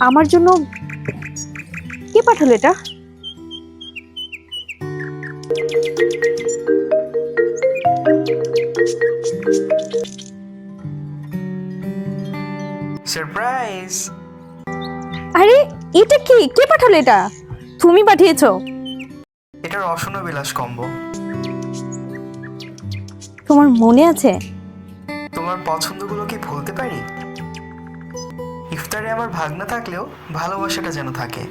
আমার জন্য কে পাঠালো এটা? সারপ্রাইজ আরে এটা কি? কে পাঠালো এটা? তুমি পাঠিয়েছো। এটা রসন বিলাস কম্বো। তোমার মনে আছে? তোমার পছন্দগুলো কি ভুলতে পারি? ইফতারে আমার ভাগ না থাকলেও ভালোবাসাটা যেন থাকে।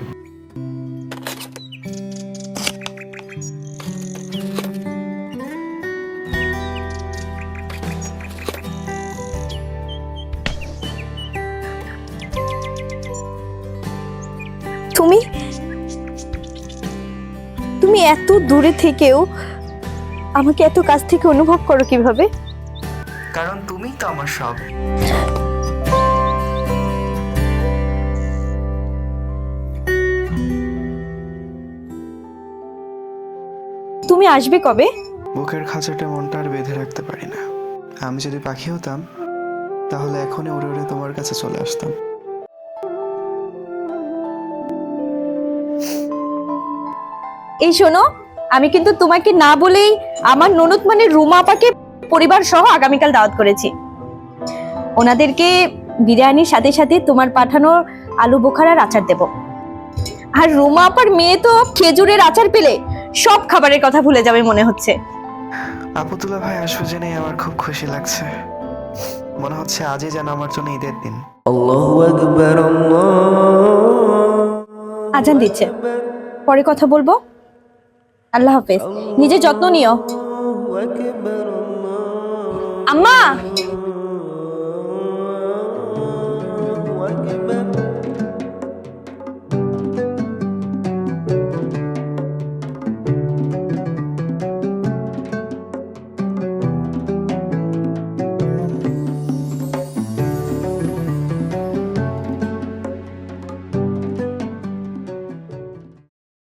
তুমি? তুমি এত দূরে থেকেও আমাকে এত কাছ থেকে অনুভব করো কীভাবে? কারণ তুমিই তো আমার সব। তুমি আসবে কবে? বুকের খাঁচাটা মনটা আর বেঁধে রাখতে পারি না। আমি যদি পাখি হতাম তাহলে এখনই উড়ে উড়ে তোমার কাছে চলে আসতাম। এই শোনো আমি কিন্তু তোমাকে না বলেই আমার ননদ মানে রুমা আপাকে পরিবার সহ আগামীকাল দাওয়াত করেছি। ওনাদেরকে বিরিয়ানির সাথে সাথে তোমার পাঠানো আলু বোখারার আচার দেব। আর রুমা আপার মেয়ে তো খেজুরের আচার পেলে সব খাবারের কথা ভুলে যাবে মনে হচ্ছে। আপুতুলা ভাই আসু জেনে আমার খুব খুশি লাগছে। মনে হচ্ছে আজই যেন আমার জন্য ঈদের দিন। আল্লাহু আকবার আজান দিচ্ছে। পরে কথা বলব? আল্লাহ হাফেজ। নিজে যত্ন নিও। আম্মা!